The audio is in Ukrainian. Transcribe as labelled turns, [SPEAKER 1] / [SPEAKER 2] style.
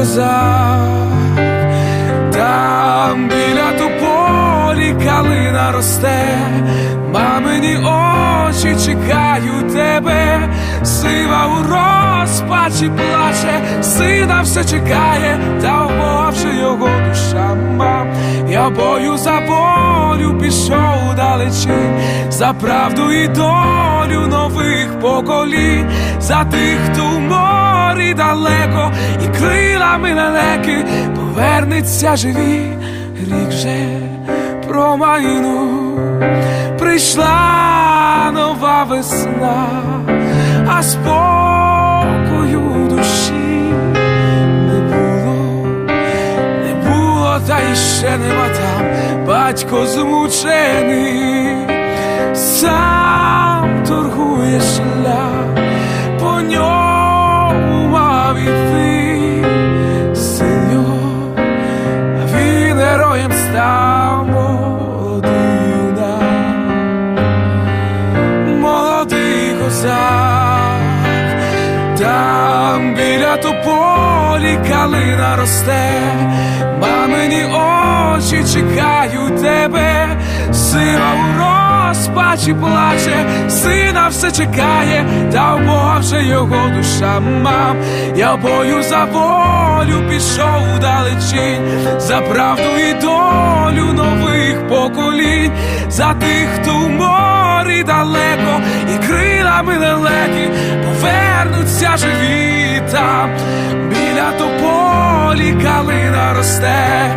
[SPEAKER 1] молодий там біля тополі калина росте, мамині очі чекають тебе, сива у розпачі плаче, сина все чекає, та вмовши його душа мам. Я бою за волю пішов далечінь, за правду і долю нових поколінь, за тих, хто в морі далеко, і крилами лелеки повернеться живі, рік вже промайнув, прийшла нова весна, а спокою душі не було. Не було, та й ще нема там. Батько змучений, сам торгує шлях, героєм став молодий юнак, молодий козак. Там біля тополі калина росте, мамині очі чекають тебе, сина у розпачі плаче, сина все чекає, та вже його душа мам. Я бою за волю пішов далечінь, за правду і долю нових поколінь, за тих, хто в морі далеко, і крилами лелеки повернуться живі там, біля тополі калина росте,